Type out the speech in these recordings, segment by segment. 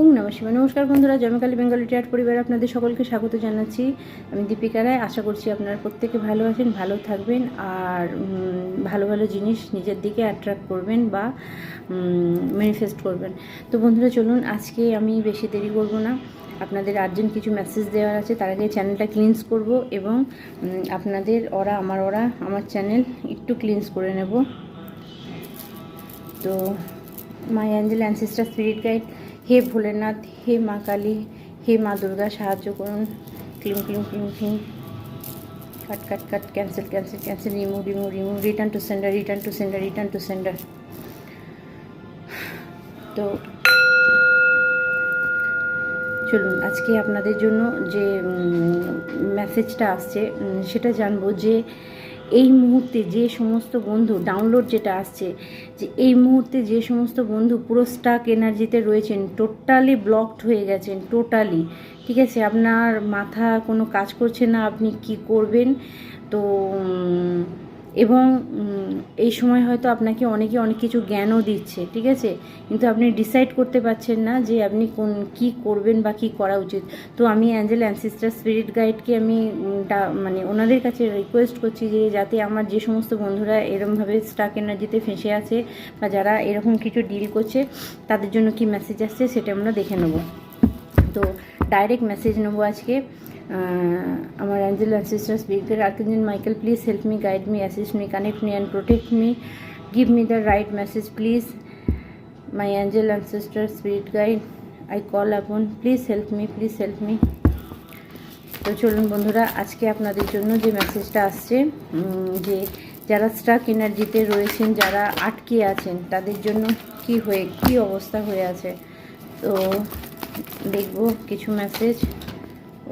ওম নমঃ নমস্কার বন্ধুরা জয়মাকালী বেঙ্গলি টিয়ার পরিবারে আপনাদের সকলকে স্বাগত জানাচ্ছি। আমি দীপিকা রায়, আশা করছি আপনারা প্রত্যেকে ভালো আছেন, ভালো থাকবেন আর ভালো ভালো জিনিস নিজের দিকে অ্যাট্রাক্ট করবেন বা ম্যানিফেস্ট করবেন। তো বন্ধুরা, চলুন আজকে আমি বেশি দেরি করব না। আপনাদের আর্জেন্ট কিছু মেসেজ দেওয়ার আছে, তার আগে চ্যানেলটা ক্লিনস করব এবং আপনাদের ওরা, আমার ওরা, আমার চ্যানেল একটু ক্লিনস করে নেব। তো, my angel ancestor spirit guide হে ভোলেনাথ, হে মা কালী, হে মা দুর্গা, সাহায্য করুন। ক্লিম ক্লিম ক্লিম claim cut cut cut cancel cancel cancel remove remove remove return to sender return to sender return to sender তো চলুন, আজকে আপনাদের জন্য যে মেসেজটা আসছে সেটা জানব যে এই মুহূর্তে যে সমস্ত বন্ধু ডাউনলোড যেটা আসছে, যে এই মুহূর্তে যে সমস্ত বন্ধু পুরো স্টাক এনার্জিতে রয়েছেন টোটালি ব্লকড হয়ে গেছেন টোটালি ঠিক আছে? আপনার মাথা কোনো কাজ করছে না, আপনি কি করবেন? তো এবং এই সময় হয়তো আপনাকে অনেকে অনেক কিছু জ্ঞানও দিচ্ছে, ঠিক আছে? কিন্তু আপনি ডিসাইড করতে পারছেন না যে আপনি কোন, কি করবেন বা কি করা উচিত। তো আমি অ্যাঞ্জেল অ্যান্সিস্টার স্পিরিট গাইডকে আমি মানে ওনাদের কাছে রিকোয়েস্ট করছি যে যাতে আমার যে সমস্ত বন্ধুরা এরমভাবে স্টাক এনার্জিতে ফেঁসে আছে বা যারা এরকম কিছু ডিল করছে, তাদের জন্য কি মেসেজ আসছে সেটা আমরা দেখে নেব। তো ডাইরেক্ট মেসেজ নেব আজকে। আমার angel ancestor স্পিরিটের archangel Michael please help me guide me assist me connect me and protect me give me the right message please my angel ancestor spirit guide I call upon please help me please help me তো চলুন বন্ধুরা, আজকে আপনাদের জন্য যে মেসেজটা আসছে যে যারা স্ট্রাক এনার্জিতে রয়েছেন, যারা আটকে আছেন, তাদের জন্য কি হয়ে, কি অবস্থা হয়ে আছে? তো দেখব কিছু message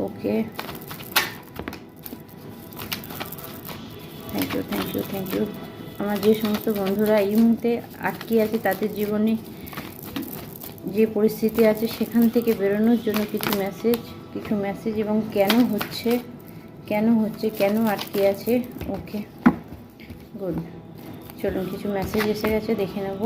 okay thank you thank you thank you আমার যে সমস্ত বন্ধুরা এই মুহূর্তে আটকে আছে তাদের জীবনে যে পরিস্থিতি আছে সেখান থেকে বেরোনোর জন্য কিছু মেসেজ কিছু মেসেজ এবং কেন হচ্ছে কেন হচ্ছে, কেন আটকে আছে? ওকে গুড চলুন, কিছু মেসেজ এসে গেছে, দেখে নেব।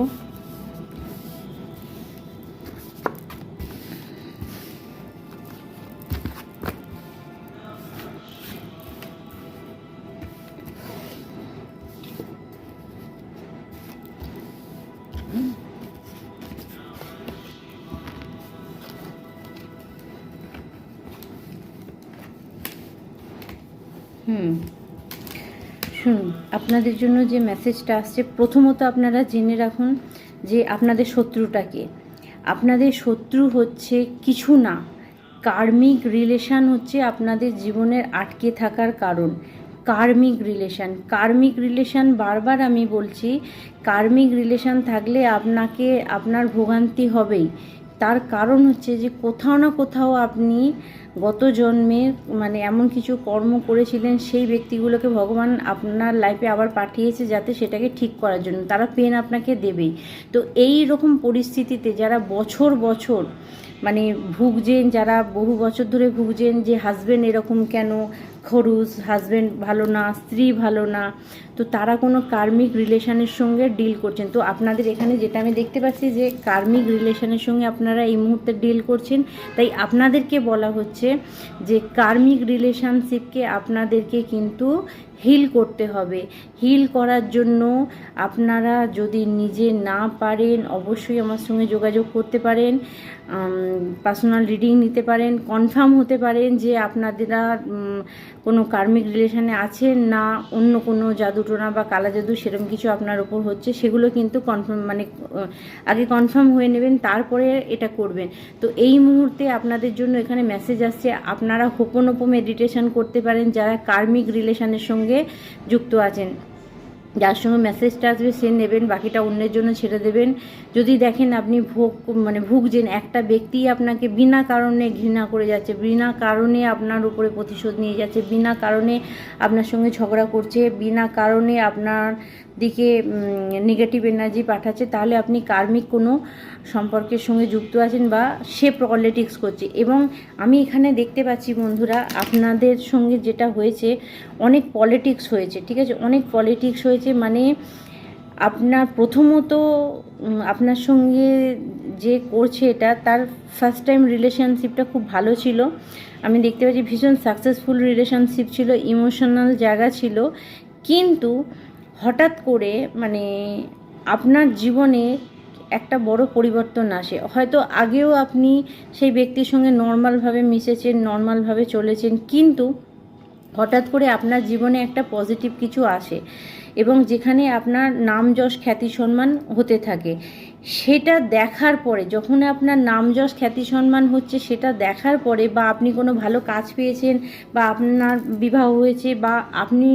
হুম। আপনাদের জন্য যে মেসেজটা আসছে, প্রথমত আপনারা জেনে রাখুন যে আপনাদের শত্রুটাকে আপনাদের শত্রু হচ্ছে কিছু না, কার্মিক রিলেশন হচ্ছে আপনাদের জীবনের আটকে থাকার কারণ। কার্মিক রিলেশন কার্মিক রিলেশন বারবার আমি বলছি, কার্মিক রিলেশন থাকলে আপনাকে, আপনার ভোগান্তি হবেই। তার কারণ হচ্ছে যে কোথাও না কোথাও আপনি গত জন্মে মানে এমন কিছু কর্ম করেছিলেন, সেই ব্যক্তিগুলোকে ভগবান আপনার লাইফে আবার পাঠিয়েছে যাতে সেটাকে ঠিক করার জন্য। তারা পেন আপনাকে দেবেই। তো এই রকম পরিস্থিতিতে যারা বছর বছর মানে ভুগছেন, যারা বহু বছর ধরে ভুগছেন যে হাজবেন্ড এরকম কেন খরুস হাজবেন্ড ভালো না, স্ত্রী ভালো না, তো তারা কোনো কার্মিক রিলেশনের সঙ্গে ডিল করছেন। তো আপনাদের এখানে যেটা আমি দেখতে পাচ্ছি যে কার্মিক রিলেশনের সঙ্গে আপনারা এই মুহূর্তে ডিল করছেন। তাই আপনাদেরকে বলা হচ্ছে যে কার্মিক রিলেশনশিপকে আপনাদেরকে কিন্তু হিল করতে হবে। হিল করার জন্য আপনারা যদি নিজে না পারেন, অবশ্যই আমার সঙ্গে যোগাযোগ করতে পারেন পার্সোনাল রিডিং নিতে পারেন কনফার্ম হতে পারেন যে আপনাদেরা কোনো কার্মিক রিলেশানে আছে না, অন্য কোনো জাদুটোনা বা কালা জাদু সেরকম কিছু আপনার ওপর হচ্ছে, সেগুলো কিন্তু কনফার্ম মানে আগে কনফার্ম হয়ে নেবেন, তারপরে এটা করবেন। তো এই মুহূর্তে আপনাদের জন্য এখানে মেসেজ আসছে, আপনারা হোপোনোপো মেডিটেশন করতে পারেন যারা কার্মিক রিলেশানের সঙ্গে যুক্ত আছেন। যার সঙ্গে মেসেজটা আসবে, সে নেবেন, বাকিটা অন্যের জন্য ছেড়ে দেবেন। যদি দেখেন আপনি ভোগ মানে ভুগছেন, একটা ব্যক্তি আপনাকে বিনা কারণে ঘৃণা করে যাচ্ছে, বিনা কারণে আপনার উপরে প্রতিশোধ নিয়ে যাচ্ছে, বিনা কারণে আপনার সঙ্গে ঝগড়া করছে, বিনা কারণে আপনার দিকে নেগেটিভ এনার্জি পাঠাচ্ছে, তাহলে আপনি কার্মিক কোনো সম্পর্কের সঙ্গে যুক্ত আছেন বা সে পলিটিক্স করছে। এবং আমি এখানে দেখতে পাচ্ছি বন্ধুরা, আপনাদের সঙ্গে যেটা হয়েছে, অনেক পলিটিক্স হয়েছে, ঠিক আছে? অনেক পলিটিক্স হয়েছে মানে আপনার প্রথমত আপনার সঙ্গে যে করছে এটা, তার ফার্স্ট টাইম রিলেশনশিপটা খুব ভালো ছিল। আমি দেখতে পাচ্ছি ভীষণ সাকসেসফুল রিলেশনশিপ ছিল ইমোশনাল জায়গা ছিল। কিন্তু হঠাৎ করে মানে আপনার জীবনে একটা বড় পরিবর্তন আসে। হয়তো আগেও আপনি সেই ব্যক্তির সঙ্গে নর্মালভাবে মিশেছেন, নর্মালভাবে চলেছেন, কিন্তু হঠাৎ করে আপনার জীবনে একটা পজিটিভ কিছু আসে। এবং যেখানে আপনার নাম যশ খ্যাতি সম্মান হতে থাকে। সেটা দেখার পরে, যখন আপনার নাম যশ খ্যাতি সম্মান হচ্ছে, সেটা দেখার পরে বা আপনি কোনো ভালো কাজ পেয়েছেন বা আপনার বিবাহ হয়েছে বা আপনি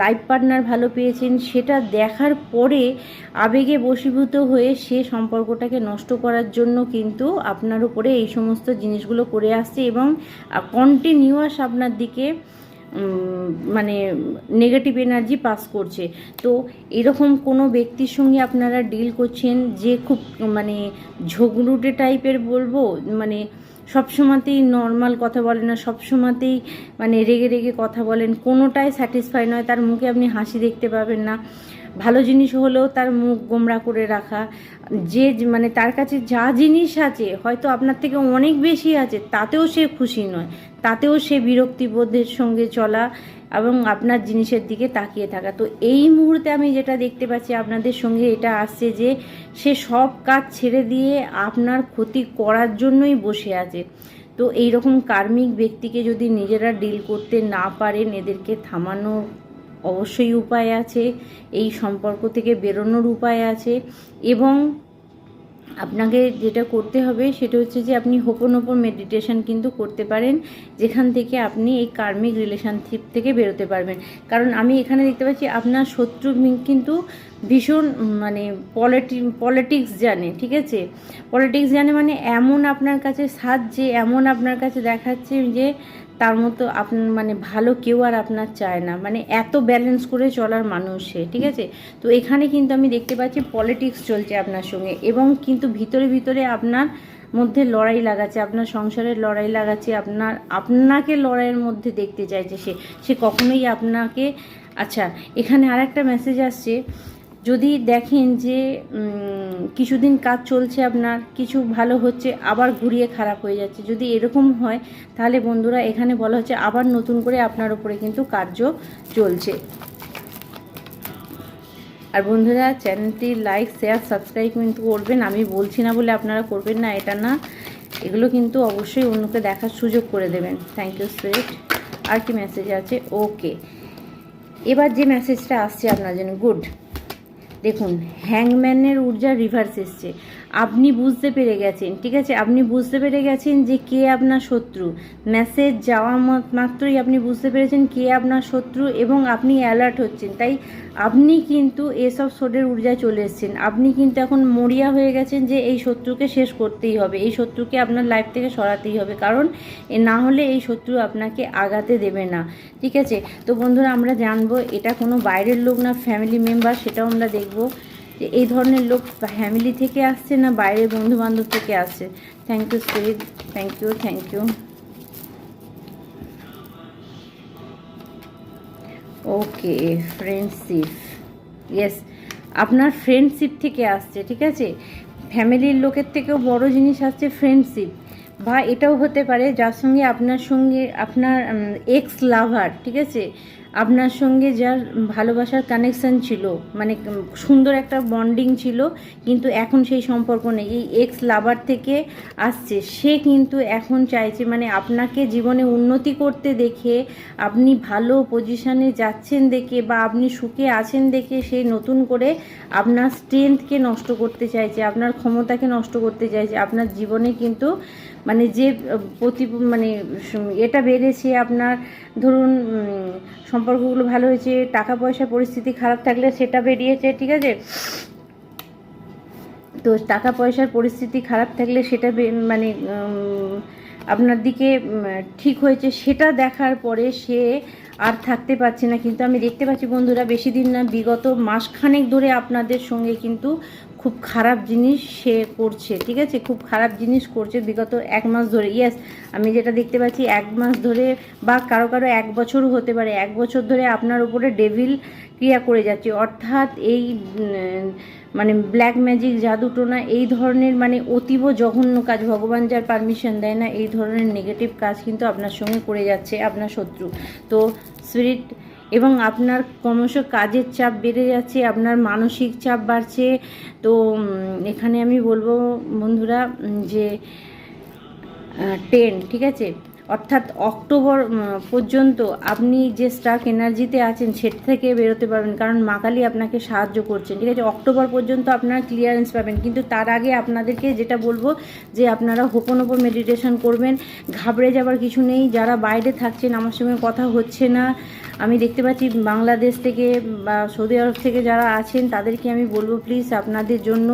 লাইফ পার্টনার ভালো পেয়েছেন, সেটা দেখার পরে আবেগে বশীভূত হয়ে সে সম্পর্কটাকে নষ্ট করার জন্য কিন্তু আপনার উপরে এই সমস্ত জিনিসগুলো করে আসছে এবং কন্টিনিউয়াস আপনার দিকে মানে নেগেটিভ এনার্জি পাস করছে। তো এরকম কোনো ব্যক্তির সঙ্গে আপনারা ডিল করছেন যে খুব মানে ঝগড়ুটে টাইপের বলব? মানে সবসময়তেই নর্মাল কথা বলেন না, সবসময়তেই মানে রেগে রেগে কথা বলেন, কোনোটাই স্যাটিসফাই নয়, তার মুখে আপনি হাসি দেখতে পাবেন না। ভালো জিনিস হলেও তার মুখ গোমরা করে রাখা। যে মানে তার কাছে যা জিনিস আছে, হয়তো আপনার থেকে অনেক বেশি আছে, তাতেও সে খুশি নয়। তাতেও সে বিরক্তিবোধের সঙ্গে চলা এবং আপনার জিনিসের দিকে তাকিয়ে থাকা। তো এই মুহূর্তে আমি যেটা দেখতে পাচ্ছি আপনাদের সঙ্গে এটা আসছে যে সে সব কাজ ছেড়ে দিয়ে আপনার ক্ষতি করার জন্যই বসে আছে। তো এই রকম কার্মিক ব্যক্তিকে যদি নিজেরা ডিল করতে না পারেন, এদেরকে থামানোর অবশ্যই উপায় আছে, এই সম্পর্ক থেকে বেরোনোর উপায় আছে এবং আপনাকে যেটা করতে হবে সেটা হচ্ছে যে আপনি হোপন ওপর মেডিটেশন কিন্তু করতে পারেন, যেখান থেকে আপনি এই কার্মিক রিলেশনশিপ থেকে বেরোতে পারবেন। কারণ আমি এখানে দেখতে পাচ্ছি আপনার শত্রু কিন্তু ভীষণ মানে পলিটি পলিটিক্স জানে, ঠিক আছে? পলিটিক্স জানে মানে এমন আপনার কাছে সাজছে এমন আপনার কাছে দেখাচ্ছে যে তার মতো আপনার মানে ভালো কেউ আর আপনার চায় না। মানে এত ব্যালেন্স করে চলার মানুষ সে, ঠিক আছে? তো এখানে কিন্তু আমি দেখতে পাচ্ছি পলিটিক্স চলছে আপনার সঙ্গে এবং কিন্তু ভিতরে ভিতরে আপনার মধ্যে লড়াই লাগাচ্ছে, আপনার সংসারের লড়াই লাগাচ্ছে, আপনার, আপনাকে লড়াইয়ের মধ্যে দেখতে চাইছে সে। সে কখনোই আপনাকে আচ্ছা এখানে আর একটা মেসেজ আসছে। যদি দেখেন যে কিছুদিন কাজ চলছে আপনার, কিছু ভালো হচ্ছে, আবার ঘুরিয়ে খারাপ হয়ে যাচ্ছে, যদি এরকম হয়, তাহলে বন্ধুরা এখানে বলা হচ্ছে আবার নতুন করে আপনার উপরে কিন্তু কার্য চলছে। আর বন্ধুরা, চ্যানেলটি লাইক, শেয়ার, সাবস্ক্রাইব কিন্তু করবেন, আমি বলছি না বলে আপনারা করবেন না, এটা না। এগুলো কিন্তু অবশ্যই অন্যকে দেখার সুযোগ করে দেবেন। থ্যাংক ইউ স্পিরিট আর কি মেসেজ আছে? ওকে এবার যে মেসেজটা আসছে আপনার জন্য গুড দেখুন হ্যাংম্যানের ঊর্জা রিভার্স এসছে। আপনি বুঝতে পেরে গেছেন, ঠিক আছে? আপনি বুঝতে পেরে গেছেন যে কে আপনার শত্রু। মেসেজ যাওয়া মত- মাত্রই আপনি বুঝতে পেরেছেন কে আপনার শত্রু এবং আপনি অ্যালার্ট হচ্ছেন। তাই আপনি কিন্তু এসব সোডের ঊর্জায় চলে এসেছেন। আপনি কিন্তু এখন মরিয়া হয়ে গেছেন যে এই শত্রুকে শেষ করতেই হবে। এই শত্রুকে আপনার লাইফ থেকে সরাতেই হবে। কারণ না হলে এই শত্রু আপনাকে আগাতে দেবে না, ঠিক আছে? তো বন্ধুরা, আমরা জানব এটা কোনো বাইরের লোক না ফ্যামিলি মেম্বার সেটাও আমরা দেখব। যে এই ধরনের লোক ফ্যামিলি থেকে আসছে না, বাইরের বন্ধু বান্ধব থেকে আসছে? Thank you spirit thank you thank you okay friendship yes আপনার ফ্রেন্ডশিপ থেকে আসছে, ঠিক আছে? ফ্যামিলির লোকের থেকেও বড় জিনিস আসছে ফ্রেন্ডশিপ বা এটাও হতে পারে, যার সঙ্গে আপনার সঙ্গে আপনার এক্স লাভার ঠিক আছে? আপনার সঙ্গে যার ভালোবাসার কানেকশন ছিল মানে সুন্দর একটা বন্ডিং ছিল, কিন্তু এখন সেই সম্পর্ক নেই। এই এক্স লাভার থেকে আসছে, সে কিন্তু এখন চাইছে মানে আপনাকে জীবনে উন্নতি করতে দেখে, আপনি ভালো পজিশানে যাচ্ছেন দেখে বা আপনি সুখে আছেন দেখে সে নতুন করে আপনার স্ট্রেংথকে নষ্ট করতে চাইছে, আপনার ক্ষমতাকে নষ্ট করতে চাইছে, আপনার জীবনে কিন্তু মানে যে প্রতি মানে এটা বেড়েছে আপনার, ধরুন সম্পর্কগুলো ভালো হয়েছে, টাকা পয়সা পরিস্থিতি খারাপ থাকলে সেটা বেরিয়েছে, ঠিক আছে? তো টাকা পয়সার পরিস্থিতি খারাপ থাকলে সেটা মানে আপনার দিকে ঠিক হয়েছে, সেটা দেখার পরে সে আর থাকতে পারছে না। কিন্তু আমি দেখতে পাচ্ছি বন্ধুরা, বেশি দিন না, বিগত মাসখানেক ধরে আপনাদের সঙ্গে কিন্তু খুব খারাপ জিনিস সে করছে, ঠিক আছে? খুব খারাপ জিনিস করছে বিগত এক মাস ধরে। ইয়েস আমি যেটা দেখতে পাচ্ছি, এক মাস ধরে বা কারও কারও এক বছরও হতে পারে। এক বছর ধরে আপনার উপরে ডেভিল ক্রিয়া করে যাচ্ছে। অর্থাৎ এই মানে ব্ল্যাক ম্যাজিক জাদু টোনা, এই ধরনের মানে অতীব জঘন্য কাজ, ভগবান যার পারমিশন দেয় না, এই ধরনের নেগেটিভ কাজ কিন্তু আপনার সঙ্গে করে যাচ্ছে আপনার শত্রু। তো স্পিরিট এবং আপনার ক্রমশ কাজের চাপ বেড়ে যাচ্ছে, আপনার মানসিক চাপ বাড়ছে। তো এখানে আমি বলব বন্ধুরা যে টেন ঠিক আছে? অর্থাৎ অক্টোবর পর্যন্ত আপনি যে স্টাক এনার্জিতে আছেন, সেটা থেকে বেরোতে পারবেন। কারণ মা কালী আপনাকে সাহায্য করছেন, ঠিক আছে? অক্টোবর পর্যন্ত আপনারা ক্লিয়ারেন্স পাবেন। কিন্তু তার আগে আপনাদেরকে যেটা বলব, যে আপনারা হোপন ওপর মেডিটেশন করবেন। ঘাবড়ে যাবার কিছু নেই। যারা বাইরে থাকছেন, আমার সঙ্গে কথা হচ্ছে না। আমি দেখতে পাচ্ছি বাংলাদেশ থেকে বা সৌদি আরব থেকে যারা আছেন, তাদেরকে আমি বলব প্লিজ আপনাদের জন্য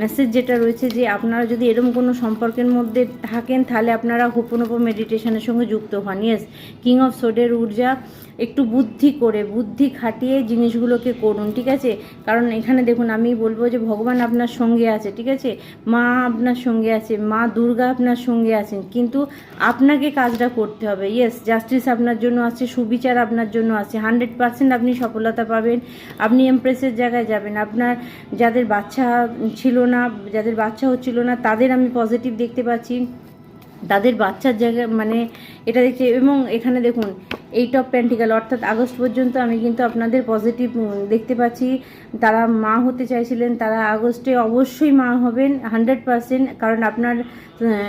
মেসেজ যেটা রয়েছে যে আপনারা যদি এরকম কোনো সম্পর্কের মধ্যে থাকেন, তাহলে আপনারা হোপনোপ মেডিটেশনের সঙ্গে যুক্ত হন। ইয়েস কিং অফ সোডের ঊর্জা, একটু বুদ্ধি করে, বুদ্ধি খাটিয়ে জিনিসগুলোকে করুন, ঠিক আছে? কারণ এখানে দেখুন, আমি বলব যে ভগবান আপনার সঙ্গে আছে, ঠিক আছে? মা আপনার সঙ্গে আছে, মা দুর্গা আপনার সঙ্গে আছেন, কিন্তু আপনাকে কাজটা করতে হবে। ইয়েস জাস্টিস আপনার জন্য আছে, সুবিচার আপনার জন্য আছে হান্ড্রেড পার্সেন্ট আপনি সফলতা পাবেন, আপনি এমপ্রেসের জায়গায় যাবেন। আপনার যাদের বাচ্চা ছিল না, যাদের বাচ্চা হচ্ছিল না, তাদের আমি পজিটিভ দেখতে পাচ্ছি। তাদের বাচ্চার জায়গায় মানে এটা দেখছি, এবং এখানে দেখুন এইট অফ প্যান্টিকাল অর্থাৎ আগস্ট পর্যন্ত আমি কিন্তু আপনাদের পজিটিভ দেখতে পাচ্ছি। তারা মা হতে চাইছিলেন, তারা আগস্টে অবশ্যই মা হবেন হান্ড্রেড পারসেন্ট কারণ আপনার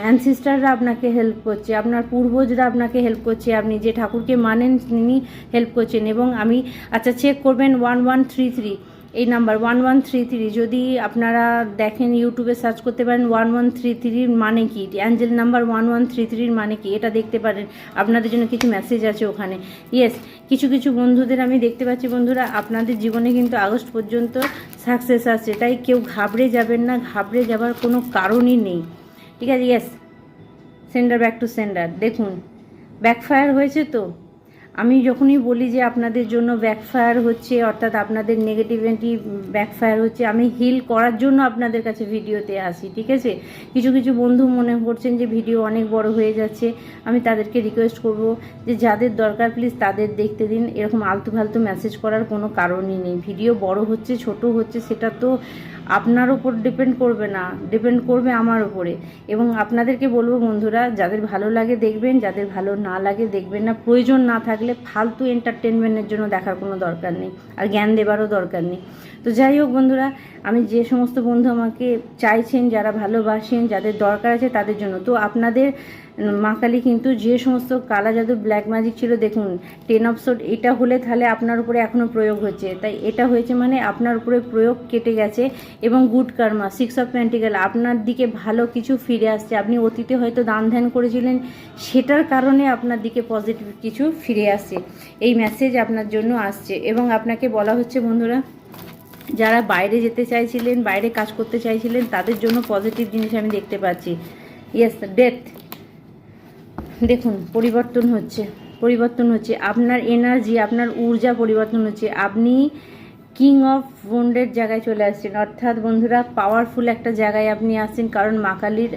অ্যানসিস্টাররা আপনাকে হেল্প করছে, আপনার পূর্বজরা আপনাকে হেল্প করছে, আপনি যে ঠাকুরকে মানেন, তিনি হেল্প করছেন, এবং আমি আচ্ছা চেক করবেন ওয়ান ওয়ান থ্রি থ্রি এই number one one three three যদি আপনারা দেখেন ইউটিউবে সার্চ করতে পারেন ওয়ান ওয়ান থ্রি থ্রির মানে কি? Angel number one one three থ্রির মানে কি? এটা দেখতে পারেন। আপনাদের জন্য কিছু মেসেজ আছে ওখানে। ইয়েস কিছু কিছু বন্ধুদের আমি দেখতে পাচ্ছি বন্ধুরা, আপনাদের জীবনে কিন্তু আগস্ট পর্যন্ত সাকসেস আছে। তাই কেউ ঘাবড়ে যাবেন না, ঘাবড়ে যাবার কোনো কারণই নেই। ঠিক আছে yes sender back to sender দেখুন ব্যাকফায়ার হয়েছে তো। আমি যখনই বলি যে আপনাদের জন্য ব্যাকফায়ার হচ্ছে, অর্থাৎ আপনাদের নেগেটিভিটি ব্যাকফায়ার হচ্ছে, আমি হিল করার জন্য আপনাদের কাছে ভিডিওতে আসি, ঠিক আছে? কিছু কিছু বন্ধু মনে করছেন যে ভিডিও অনেক বড় হয়ে যাচ্ছে, আমি তাদেরকে রিকোয়েস্ট করব যে যাদের দরকার প্লিজ তাদের দেখতে দিন, এরকম আলতু ফালতু মেসেজ করার কোনো কারণই নেই। ভিডিও বড় হচ্ছে, ছোট হচ্ছে, সেটা তো আপনার উপর ডিপেন্ড করবে না ডিপেন্ড করবে আমার উপরে। এবং আপনাদেরকে বলব বন্ধুরা, যাদের ভালো লাগে দেখবেন, যাদের ভালো না লাগে দেখবেন না, প্রয়োজন না থাকলে ফালতু এন্টারটেনমেন্টের জন্য দেখার কোনো দরকার নেই, আর জ্ঞান দেবারও দরকার নেই। তো যাই হোক বন্ধুরা, আমি যে সমস্ত বন্ধু আমাকে চাইছেন, যারা ভালোবাসেন, যাদের দরকার আছে তাদের জন্য। তো আপনাদের মা কালী কিন্তু যে সমস্ত কালা জাদু ব্ল্যাক ম্যাজিক ছিল, দেখুন টেন অফ সোড এটা হলে তাহলে আপনার উপরে এখনও প্রয়োগ হচ্ছে। তাই এটা হয়েছে মানে আপনার উপরে প্রয়োগ কেটে গেছে এবং good karma six of pentacles আপনার দিকে ভালো কিছু ফিরে আসছে। আপনি অতীতে হয়তো দান ধ্যান করেছিলেন, সেটার কারণে আপনার দিকে পজিটিভ কিছু ফিরে আসছে। এই মেসেজ আপনার জন্য আসছে এবং আপনাকে বলা হচ্ছে, বন্ধুরা, যারা বাইরে যেতে চাইছিলেন, বাইরে কাজ করতে চাইছিলেন, তাদের জন্য পজিটিভ জিনিস আমি দেখতে পাচ্ছি। ইয়েস ডেথ দেখুন, পরিবর্তন হচ্ছে পরিবর্তন হচ্ছে। আপনার এনার্জি আপনার ঊর্জা পরিবর্তন হচ্ছে। আপনি কিং অফ বন্ডের জায়গায় চলে আসছেন। অর্থাৎ বন্ধুরা পাওয়ারফুল একটা জায়গায় আপনি আসছেন, কারণ মা কালীর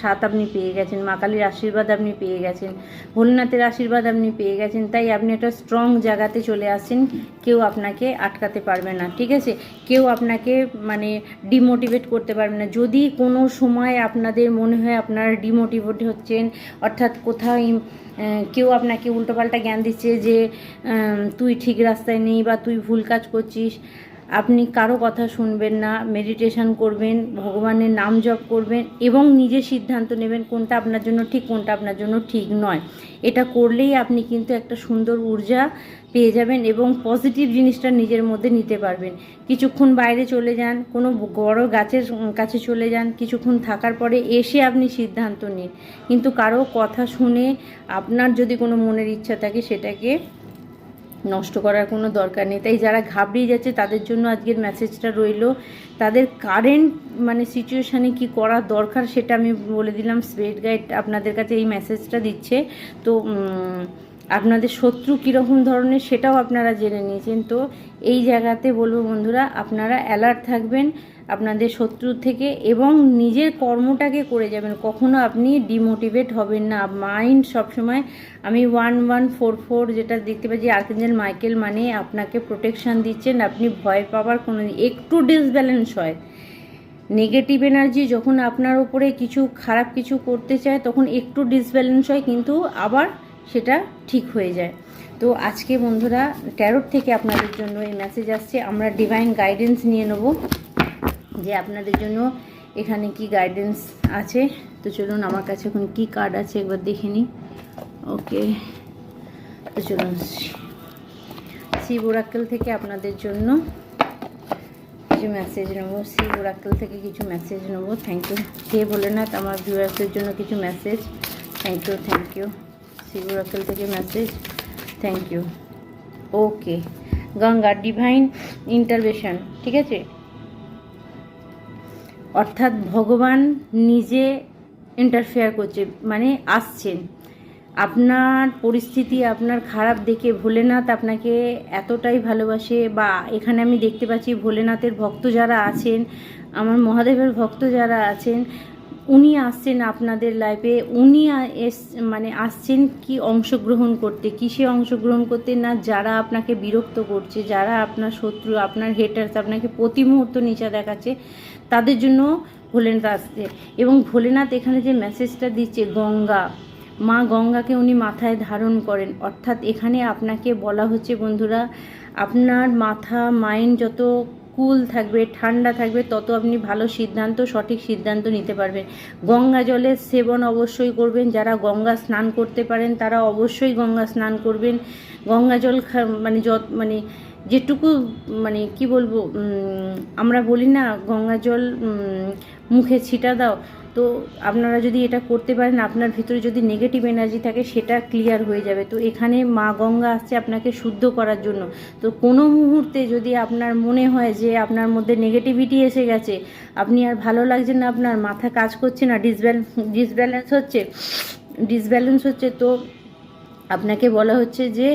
সাথ আপনি পেয়ে গেছেন, মা কালীর আশীর্বাদ আপনি পেয়ে গেছেন, ভোলনাথের আশীর্বাদ আপনি পেয়ে গেছেন, তাই আপনি একটা স্ট্রং জায়গাতে চলে আসছেন, কেউ আপনাকে আটকাতে পারবে না, ঠিক আছে? কেউ আপনাকে মানে ডিমোটিভেট করতে পারবে না। যদি কোনো সময় আপনাদের মনে হয় আপনারা ডিমোটিভেট হচ্ছেন, অর্থাৎ কোথাও কেউ আপনাকে উল্টোপাল্টা জ্ঞান দিচ্ছে যে তুই ঠিক রাস্তায় নেই বা তুই ভুল কাজ করছিস আপনি কারও কথা শুনবেন না মেডিটেশন করবেন, ভগবানের নাম জপ করবেন এবং নিজে সিদ্ধান্ত নেবেন কোনটা আপনার জন্য ঠিক, কোনটা আপনার জন্য ঠিক নয়। এটা করলেই আপনি কিন্তু একটা সুন্দর ঊর্জা পেয়ে যাবেন এবং পজিটিভ জিনিসটা নিজের মধ্যে নিতে পারবেন। কিছুক্ষণ বাইরে চলে যান, কোনো বড় গাছের কাছে চলে যান, কিছুক্ষণ থাকার পরে এসে আপনি সিদ্ধান্ত নিন। কিন্তু কারও কথা শুনে আপনার যদি কোনো মনের ইচ্ছা থাকে সেটাকে নষ্ট করার কোনো দরকার নেই। তাই যারা ঘাবড়িয়ে যাচ্ছে, তাদের জন্য আজকের মেসেজটা রইল। তাদের কারেন্ট মানে সিচুয়েশানে কি করা দরকার সেটা আমি বলে দিলাম। স্পিরিট গাইড আপনাদের কাছে এই মেসেজটা দিচ্ছে। তো আপনাদের শত্রু কীরকম ধরনের সেটাও আপনারা জেনে নিয়েছেন। তো, এই জায়গাতে বলব বন্ধুরা, আপনারা অ্যালার্ট থাকবেন। আপনাদের শত্রু থেকে এবং নিজের কর্মটাকে করে যাবেন। কখনো আপনি ডিমোটিভেট হবেন না। মাইন্ড সবসময়, আমি ওয়ান ওয়ান ফোর ফোর যেটা দেখতে পাচ্ছি আর্কেঞ্জেল মাইকেল মানে আপনাকে প্রোটেকশান দিচ্ছেন। আপনি ভয় পাওয়ার কোনো একটু ডিসব্যালেন্স হয়। নেগেটিভ এনার্জি যখন আপনার উপরে কিছু খারাপ কিছু করতে চায়, তখন একটু ডিসব্যালেন্স হয়, কিন্তু আবার সেটা ঠিক হয়ে যায়। তো আজকে বন্ধুরা ট্যারোট থেকে আপনাদের জন্য এই মেসেজ আসছে। আমরা ডিভাইন গাইডেন্স নিয়ে নেব। যে আপনাদের জন্য এখানে কি গাইডেন্স আছে? তো চলুন আমার কাছে এখন কি কার্ড আছে একবার দেখে নিই। ওকে তো চলুন শিব থেকে আপনাদের জন্য কিছু মেসেজ নেব। শিব থেকে কিছু মেসেজ নেব। থ্যাংক ইউ হে ভোলেনাথ আমার ভিউয়ার্সের জন্য কিছু message thank you thank you Shiva থেকে message thank you okay Ganga divine intervention ঠিক আছে? অর্থাৎ ভগবান নিজে ইন্টারফেয়ার করছে মানে আসছেন। আপনার পরিস্থিতি, আপনার খারাপ দেখে ভোলেনাথ আপনাকে এতটাই ভালোবাসে বা এখানে আমি দেখতে পাচ্ছি ভোলেনাথের ভক্ত যারা আছেন, আমার মহাদেবের ভক্ত যারা আছেন, উনি আসছেন আপনাদের লাইফে উনি এস- মানে আসছেন কি অংশগ্রহণ করতে, কিসে অংশগ্রহণ করতে না যারা আপনাকে বিরক্ত করছে, যারা আপনার শত্রু, আপনার হেটার্স আপনাকে প্রতি মুহূর্ত নিচা দেখাচ্ছে তাদের জন্য ভোলেনাথ আসছে এবং ভোলেনাথ এখানে যে মেসেজটা দিচ্ছে, গঙ্গা। মা গঙ্গাকে উনি মাথায় ধারণ করেন। অর্থাৎ এখানে আপনাকে বলা হচ্ছে, বন্ধুরা, আপনার মাথা মাইন্ড যত কুল থাকবে, ঠান্ডা থাকবে, তত আপনি ভালো সিদ্ধান্ত, সঠিক সিদ্ধান্ত নিতে পারবেন। গঙ্গা জলের সেবন অবশ্যই করবেন। যারা গঙ্গা স্নান করতে পারেন, তারা অবশ্যই গঙ্গা স্নান করবেন। গঙ্গা জল মানে যত মানে যেটুকু মানে কি বলব আমরা বলি না, গঙ্গা জল মুখে ছিটা দাও, তো আপনারা যদি এটা করতে পারেন, আপনার ভিতরে যদি নেগেটিভ এনার্জি থাকে, সেটা ক্লিয়ার হয়ে যাবে। তো এখানে মা গঙ্গা আসছে আপনাকে শুদ্ধ করার জন্য। তো কোনো মুহূর্তে যদি আপনার মনে হয় যে আপনার মধ্যে নেগেটিভিটি এসে গেছে, আপনি আর ভালো লাগছে না, আপনার মাথা কাজ করছে না ডিসব্যালেন্স ডিসব্যালেন্স হচ্ছে ডিসব্যালেন্স হচ্ছে, তো আপনাকে বলা হচ্ছে যে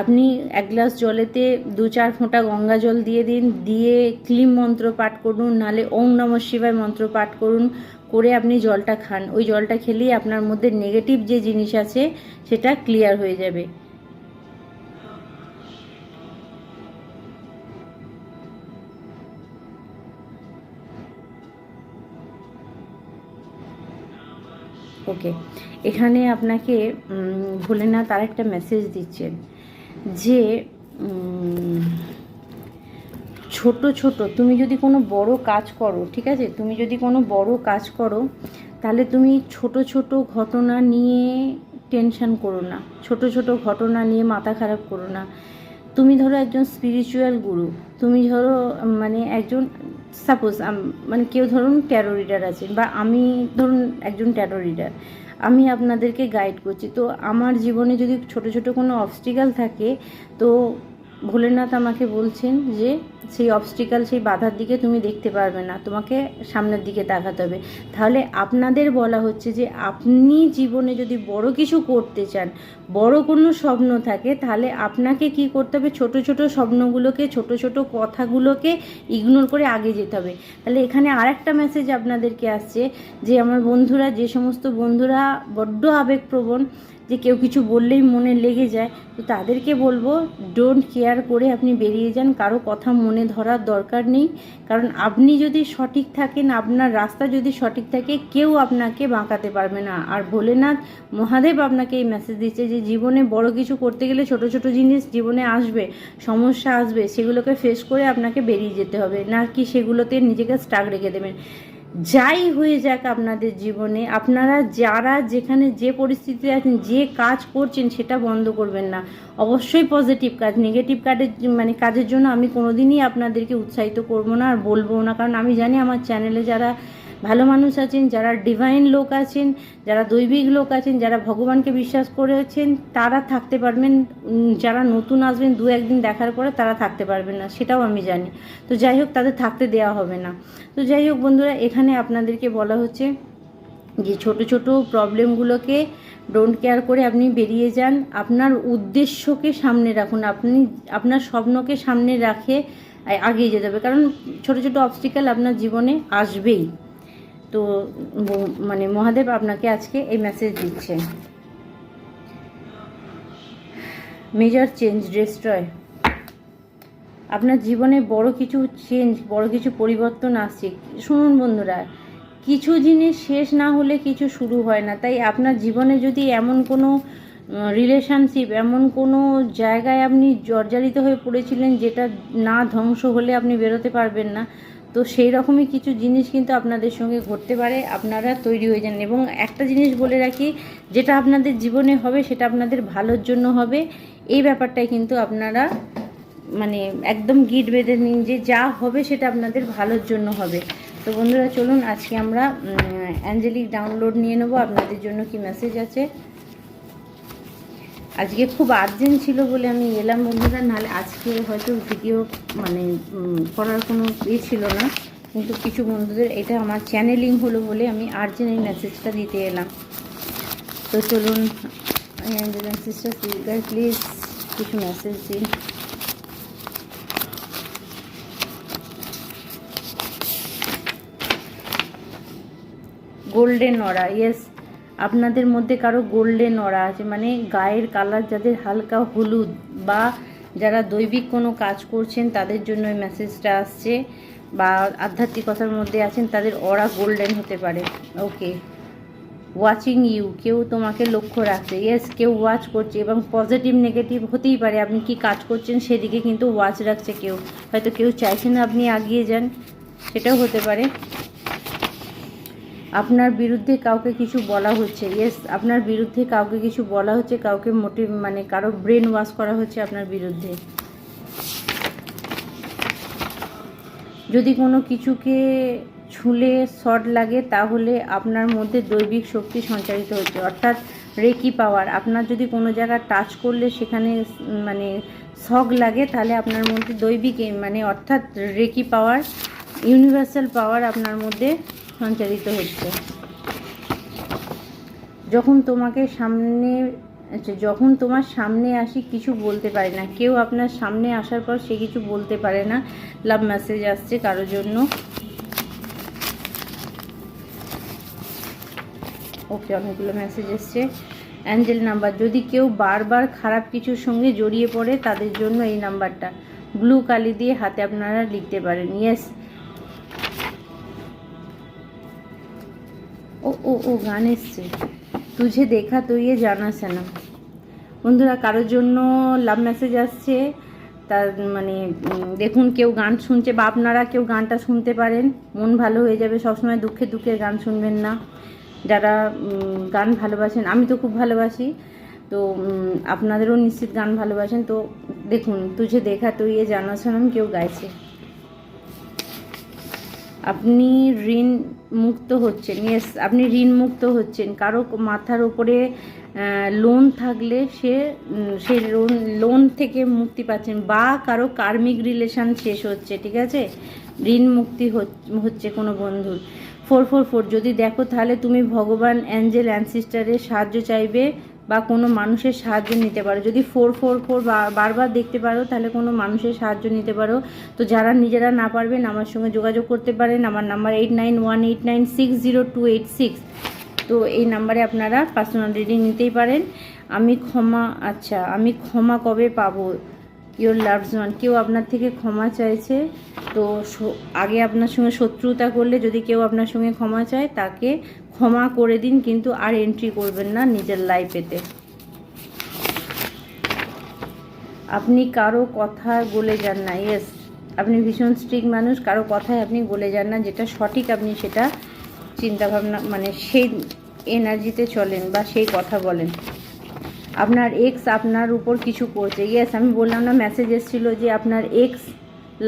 আপনি এক গ্লাস জলেতে দু চার ফোঁটা গঙ্গা জল দিয়ে দিন, দিয়ে ক্লিম মন্ত্র পাঠ করুন, নালে ওম নম শিবায় মন্ত্র পাঠ করুন, করে আপনি জলটা খান। ওই জলটা খেলেই আপনার মধ্যে নেগেটিভ যে জিনিস আছে, সেটা ক্লিয়ার হয়ে যাবে। ওকে এখানে আপনাকে ভোলেনাথ আরেকটা মেসেজ দিচ্ছেন। যে ছোট ছোট, তুমি যদি কোনো বড় কাজ করো, ঠিক আছে? তুমি যদি কোনো বড় কাজ করো, তাহলে তুমি ছোট ছোট ঘটনা নিয়ে টেনশন করো না। ছোট ছোট ঘটনা নিয়ে মাথা খারাপ করো না। তুমি ধরো একজন স্পিরিচুয়াল গুরু তুমি ধরো মানে একজন সাপোজ মানে কেউ ধরুন ট্যারো রিডার আছেন বা আমি ধরুন একজন ট্যারো রিডার আমি আপনাদেরকে গাইড করছি। তো আমার জীবনে যদি ছোট ছোট কোনো অবস্টিকাল থাকে তো ভোলেনাথ আমাকে বলছেন যে সেই অবস্টিকাল সেই বাধার দিকে তুমি দেখতে পারবে না, তোমাকে সামনের দিকে তাকাতে হবে। তাহলে আপনাদের বলা হচ্ছে যে আপনি জীবনে যদি বড় কিছু করতে চান, বড় কোনো স্বপ্ন থাকে, তাহলে আপনাকে কি করতে হবে? ছোট ছোট স্বপ্নগুলোকে, ছোট ছোট কথাগুলোকে ইগনোর করে আগে যেতে হবে। তাহলে এখানে আরেকটা মেসেজ আপনাদেরকে আসছে যে, আমার বন্ধুরা, যে সমস্ত বন্ধুরা বড্ড আবেগপ্রবণ যে কেউ কিছু বললেই মনে লেগে যায়, তো তাদেরকে বলব ডোন্ট কেয়ার করে আপনি বেরিয়ে যান। কারও কথা মনে ধরার দরকার নেই। কারণ আপনি যদি সঠিক থাকেন, আপনার রাস্তা যদি সঠিক থাকে, কেউ আপনাকে বাঁকাতে পারবে না। আর ভোলেনাথ মহাদেব আপনাকে এই মেসেজ দিচ্ছে যে, জীবনে বড় কিছু করতে গেলে ছোট ছোট জিনিস জীবনে আসবে, সমস্যা আসবে, সেগুলোকে ফেস করে আপনাকে বেরিয়ে যেতে হবে। না কি সেগুলোতে নিজেকে স্টাক রেখে দেবেন। যাই হয়ে যাক আপনাদের জীবনে, আপনারা যারা যেখানে যে পরিস্থিতিতে আছেন, যে কাজ করছেন সেটা বন্ধ করবেন না। অবশ্যই পজিটিভ কাজ নেগেটিভ কাজের মানে কাজের জন্য আমি কোনোদিনই আপনাদেরকে উৎসাহিত করব না আর বলব না। কারণ আমি জানি আমার চ্যানেলে যারা ভালো মানুষ আছেন, যারা ডিভাইন লোক আছেন, যারা দৈবিক লোক আছেন, যারা ভগবানকে বিশ্বাস করেছেন, তারা থাকতে পারবেন যারা নতুন আসবেন, দু একদিন দেখার পরে তারা থাকতে পারবেন না, সেটাও আমি জানি। তো যাই হোক, তাদের থাকতে দেওয়া হবে না। তো যাই হোক বন্ধুরা, এখানে আপনাদেরকে বলা হচ্ছে যে ছোট ছোট প্রবলেমগুলোকে ডোন্ট কেয়ার করে আপনি বেরিয়ে যান। আপনার উদ্দেশ্যকে সামনে রাখুন। আপনি, আপনার স্বপ্নকে সামনে রাখে আগিয়ে যেতে হবে। কারণ ছোট ছোট অবস্টিক্যাল আপনার জীবনে আসবেই। তো মানে মহাদেব আপনাকে আজকে এই মেসেজ দিচ্ছে। মেজর চেঞ্জ ডিস্ট্রয় আপনার জীবনে বড় কিছু চেঞ্জ বড় কিছু পরিবর্তন আসছে। শুনুন বন্ধুরা, কিছু জিনিস শেষ না হলে কিছু শুরু হয় না। তাই আপনার জীবনে যদি এমন কোনো রিলেশনশিপ এমন কোনো জায়গায় আপনি জর্জরিত হয়ে পড়েছিলেন যেটা না ধ্বংস হলে আপনি বেরোতে পারবেন না তো সেই রকমই কিছু জিনিস কিন্তু আপনাদের সঙ্গে ঘটতে পারে, আপনারা তৈরি হয়ে যান। এবং একটা জিনিস বলে রাখি, যেটা আপনাদের জীবনে হবে সেটা আপনাদের ভালোর জন্য হবে। এই ব্যাপারটাই কিন্তু আপনারা মানে একদম গিট বেঁধে নিন যে যা হবে সেটা আপনাদের ভালোর জন্য হবে। তো বন্ধুরা, চলুন আজকে আমরা অ্যাঞ্জেলিক ডাউনলোড নিয়ে নেব। আপনাদের জন্য কি মেসেজ আছে? আজকে খুব আর্জেন্ট ছিল বলে আমি এলাম বন্ধুরা, নাহলে আজকে হয়তো ভিডিও মানে করার কোনো ইয়ে ছিল না। কিন্তু কিছু বন্ধুদের এটা আমার চ্যানেলিং হলো বলে আমি আর্জেন্ট এই মেসেজটা দিতে এলাম। তো চলুন সিস্টার প্লিজ কিছু মেসেজ দিন। গোল্ডেন অরা ইয়েস আপনাদের মধ্যে কারও গোল্ডেন অরা আছে মানে গায়ের কালার যাদের হালকা হলুদ বা যারা দৈবিক কোনো কাজ করছেন, তাদের জন্য এই মেসেজটা আসছে বা আধ্যাত্মিকতার মধ্যে আছেন, তাদের অরা গোল্ডেন হতে পারে। ওকে ওয়াচিং ইউ কেউ তোমাকে লক্ষ্য রাখছে। ইয়েস কেউ ওয়াচ করছে এবং পজিটিভ নেগেটিভ হতেই পারে। আপনি কি কাজ করছেন সেদিকে কিন্তু ওয়াচ রাখছে কেউ। হয়তো কেউ চাইছেন আপনি এগিয়ে যান, সেটাও হতে পারে। আপনার বিরুদ্ধে কাউকে কিছু বলা হচ্ছে ইয়েস আপনার বিরুদ্ধে কাউকে কিছু বলা হচ্ছে, কাউকে মোটিভ মানে কারও ব্রেন ওয়াশ করা হচ্ছে আপনার বিরুদ্ধে। যদি কোনো কিছুকে ছুলে শর্ট লাগে, তাহলে আপনার মধ্যে দৈবিক শক্তি সঞ্চারিত হচ্ছে। অর্থাৎ রেকি পাওয়ার, আপনার যদি কোনো জায়গা টাচ করলে সেখানে মানে শক লাগে, তাহলে আপনার মধ্যে দৈবিক মানে অর্থাৎ রেকি পাওয়ার ইউনিভার্সাল পাওয়ার আপনার মধ্যে সঞ্চারিত হচ্ছে। যখন তোমাকে সামনে আচ্ছা যখন তোমার সামনে আসি, কিছু বলতে পারে না। কেউ আপনার সামনে আসার পর সে কিছু বলতে পারে না। লাভ মেসেজ আসছে কারোর জন্য। ওকে অনেকগুলো মেসেজ এসছে। অ্যাঞ্জেল নাম্বার যদি কেউ বারবার খারাপ কিছুর সঙ্গে জড়িয়ে পড়ে, তাদের জন্য এই নাম্বারটা ব্লু কালি দিয়ে হাতে আপনারা লিখতে পারেন। ইয়েস ও ও ও, গান এসছে। তুঝে দেখা তো ইয়ে জানা না বন্ধুরা, কারোর জন্য লাভ মেসেজ আসছে, তার মানে দেখুন কেউ গান শুনছে বা আপনারা কেউ গানটা শুনতে পারেন, মন ভালো হয়ে যাবে, সবসময় দুঃখে দুঃখের গান শুনবেন না। যারা গান ভালোবাসেন, আমি তো খুব ভালোবাসি, তো আপনাদেরও নিশ্চিত গান ভালোবাসেন, তো দেখুন, তুঝে দেখা তো ইয়ে জানা শোনাম কেউ গাইছে। আপনি ঋণ মুক্ত হচ্ছেন ইয়েস আপনি ঋণ মুক্ত হচ্ছেন। কারও মাথার উপরে লোন থাকলে সে সেই লোন লোন থেকে মুক্তি পাচ্ছেন বা কারও কার্মিক রিলেশান শেষ হচ্ছে, ঠিক আছে? ঋণ মুক্তি হচ- হচ্ছে কোনো বন্ধুর। ফোর ফোর ফোর যদি দেখো তাহলে তুমি ভগবান অ্যাঞ্জেল অ্যানসিস্টারের সাহায্য চাইবে। বা কোনো মানুষের সাহায্য নিতে পারো। যদি ফোর ফোর ফোর বারবার দেখতে পারো, তাহলে কোনো মানুষের সাহায্য নিতে পারো। তো যারা নিজেরা না পারবেন, আমার সঙ্গে যোগাযোগ করতে পারেন। আমার number eight nine one eight nine six zero two eight six তো এই নাম্বারে আপনারা পার্সোনাল রিডিং নিতেই পারেন। আমি ক্ষমা আচ্ছা আমি ক্ষমা কবে পাবো? ইয়োর লাভস কেউ আপনার থেকে ক্ষমা চাইছে, তো আগে আপনার সঙ্গে শত্রুতা করলে যদি কেউ আপনার সঙ্গে ক্ষমা চায়, তাকে ক্ষমা করে দিন, কিন্তু আর এন্ট্রি করবেন না নিজের লাইফেতে আপনি কারও কথা গলে যান না ইয়েস আপনি ভীষণ স্ট্রিক মানুষ, কারও কথায় আপনি গলে যান না, যেটা সঠিক আপনি সেটা চিন্তাভাবনা মানে সেই এনার্জিতে চলেন বা সেই কথা বলেন। আপনার এক্স আপনার উপর কিছু করছে। ইয়েস আমি বললাম না মেসেজ এসেছিল যে আপনার এক্স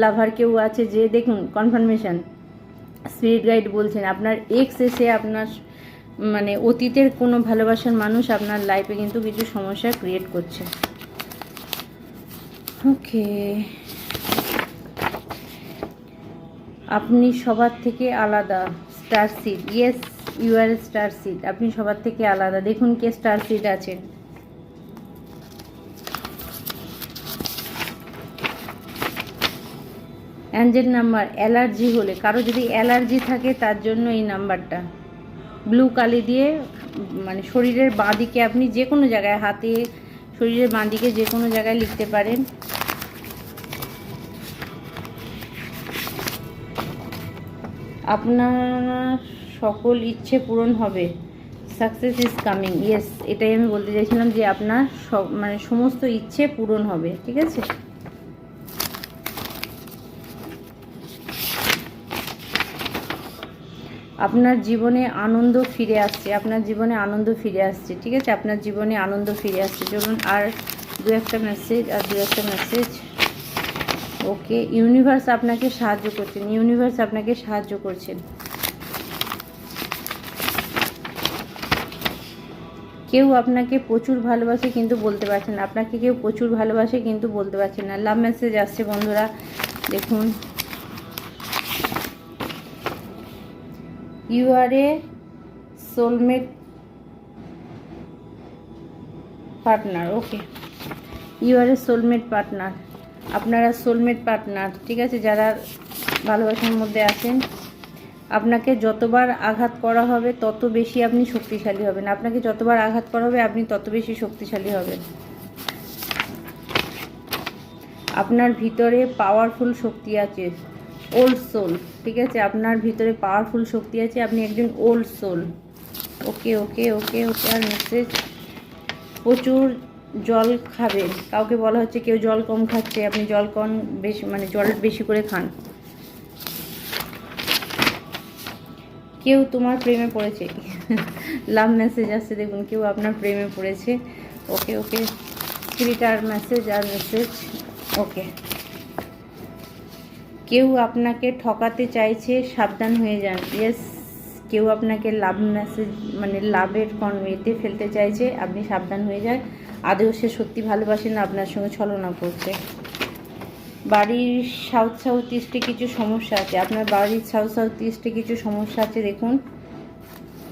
লাভার কেউ আছে, যে দেখুন কনফার্মেশন স্পিরিট গাইড বলছেন, আপনার এক্স এসে আপনার মানে অতীতের কোনো ভালোবাসার মানুষ আপনার লাইফে কিন্তু কিছু সমস্যা ক্রিয়েট করছে। ওকে আপনি সবার থেকে আলাদা star seed yes you are star seed আপনি সবার থেকে আলাদা। দেখুন কে স্টার সিড আছেন। অ্যাঞ্জেল নাম্বার অ্যালার্জি হলে, কারও যদি অ্যালার্জি থাকে তার জন্য এই নাম্বারটা। ব্লু কালি দিয়ে মানে শরীরের বাঁ দিকে আপনি যে কোনো জায়গায় হাতে, শরীরের বাঁ দিকে যে কোনো জায়গায় লিখতে পারেন। আপনার সকল ইচ্ছে পূরণ হবে। Success is coming. ইয়েস, এটাই আমি বলতে চাইছিলাম যে আপনার সব মানে সমস্ত ইচ্ছে পূরণ হবে, ঠিক আছে? আপনার জীবনে আনন্দ ফিরে আসছে, আপনার জীবনে আনন্দ ফিরে আসছে, ঠিক আছে? আপনার জীবনে আনন্দ ফিরে আসছে। চলুন আর দু একটা মেসেজ আর দু একটা মেসেজ ওকে ইউনিভার্স আপনাকে সাহায্য করছেন ইউনিভার্স আপনাকে সাহায্য করছেন কেউ আপনাকে প্রচুর ভালোবাসে কিন্তু বলতে পারছেন না। আপনাকে কেউ প্রচুর ভালোবাসে কিন্তু বলতে পারছেন না। লাভ মেসেজ আসছে বন্ধুরা, দেখুন। You are a soulmate partner okay you are a soulmate partner আপনারা সোলমেট পার্টনার ঠিক আছে? যারা ভালোবাসার মধ্যে আছেন, আপনাকে যতবার আঘাত করা হবে, তত বেশি আপনি শক্তিশালী হবেন। আপনাকে যতবার আঘাত করা হবে, আপনি তত বেশি শক্তিশালী হবেন। আপনার ভিতরে পাওয়ারফুল শক্তি আছে। ওল্ড সোল ঠিক আছে? আপনার ভিতরে পাওয়ারফুল শক্তি আছে, আপনি একজন old soul okay okay okay okay আর মেসেজ প্রচুর জল খাবেন কাউকে বলা হচ্ছে কেউ জল কম খাচ্ছে, আপনি জল কম বেশি মানে জল বেশি করে খান। কেউ তোমার প্রেমে পড়েছে। লাভ মেসেজ আসছে, দেখুন, কেউ আপনার প্রেমে পড়েছে। ওকে ওকে স্পিরিটার মেসেজ আর মেসেজ ওকে কেউ আপনাকে ঠকাতে চাইছে, সাবধান হয়ে যান। ইয়েস কেউ আপনাকে লাভ মেসেজ মানে লাভের কন এতে ফেলতে চাইছে, আপনি সাবধান হয়ে যান। আদেও সে সত্যি ভালোবাসে না, আপনার সঙ্গে ছলনা করছে। বাড়ির সাউথ সাউথ ইস্টে কিছু সমস্যা আছে। আপনার বাড়ির সাউথ সাউথ ইস্টে কিছু সমস্যা আছে, দেখুন।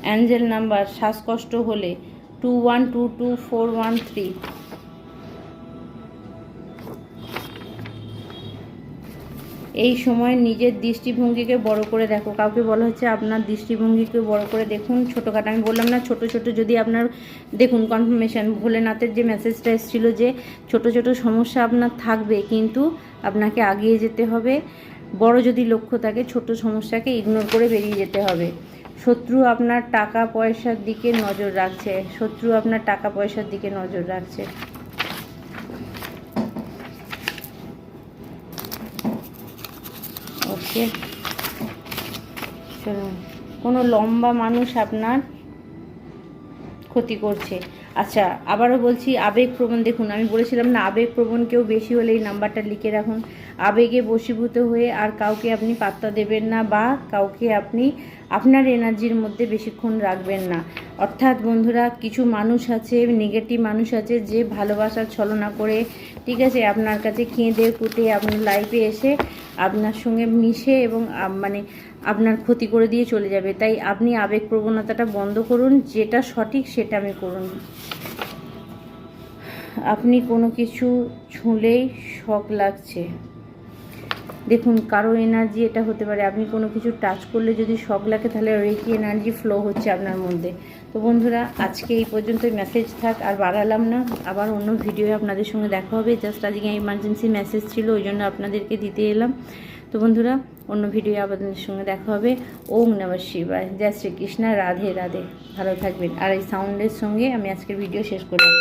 অ্যাঞ্জেল নাম্বার শ্বাসকষ্ট হলে two one two two four one three এই সময় নিজের দৃষ্টিভঙ্গিকে বড় করে দেখো। কাউকে বলা হচ্ছে আপনার দৃষ্টিভঙ্গিকে বড় করে দেখুন। ছোটোখাটো, আমি বললাম না ছোট ছোট যদি আপনার, দেখুন কনফার্মেশন ভোলেনাথের যে মেসেজটা এসেছিল যে ছোট ছোট সমস্যা আপনার থাকবে, কিন্তু আপনাকে আগিয়ে যেতে হবে। বড় যদি লক্ষ্য থাকে, ছোট সমস্যাকে ইগনোর করে বেরিয়ে যেতে হবে। শত্রু আপনার টাকা পয়সার দিকে নজর রাখছে। শত্রু আপনার টাকা পয়সার দিকে নজর রাখছে। চলুন কোনো লম্বা মানুষ আপনার ক্ষতি করছে। আচ্ছা আবারও বলছি আবেগপ্রবণ দেখুন, আমি বলেছিলাম না আবেগপ্রবণ কেউ বেশি হলে এই নাম্বারটা লিখে রাখুন। আবেগে বশীভূত হয়ে আর কাউকে আপনি পাত্তা দেবেন না বা কাউকে আপনি আপনার এনার্জির মধ্যে বেশিক্ষণ রাখবেন না। অর্থাৎ বন্ধুরা, কিছু মানুষ আছে, নেগেটিভ মানুষ আছে, যে ভালোবাসার ছলনা করে, ঠিক আছে, আপনার কাছে কেঁদে কুটে আপনার লাইফে এসে আপনার সঙ্গে মিশে এবং মানে আপনার ক্ষতি করে দিয়ে চলে যাবে। তাই আপনি আবেগ প্রবণতাটা বন্ধ করুন, যেটা সঠিক সেটা আমি করুন। আপনি কোনো কিছু ছুঁলেই শখ লাগছে। দেখুন, কারও এনার্জি এটা হতে পারে। আপনি কোনো কিছু টাচ করলে যদি শখ লাগে, তাহলে রেকি এনার্জি ফ্লো হচ্ছে আপনার মধ্যে। তো বন্ধুরা, আজকে এই পর্যন্ত মেসেজ থাক, আর বাড়ালাম না। আবার অন্য ভিডিও আপনাদের সঙ্গে দেখা হবে। জাস্ট আজকে ইমার্জেন্সি মেসেজ ছিল, ওই জন্য আপনাদেরকে দিতে এলাম। তো বন্ধুরা, অন্য ভিডিও আপনাদের সঙ্গে দেখা হবে। ওম নমঃ শিবায়। জয় শ্রীকৃষ্ণা। রাধে রাধে। ভালো থাকবেন। আর এই সাউন্ডের সঙ্গে আমি আজকের ভিডিও শেষ করলাম।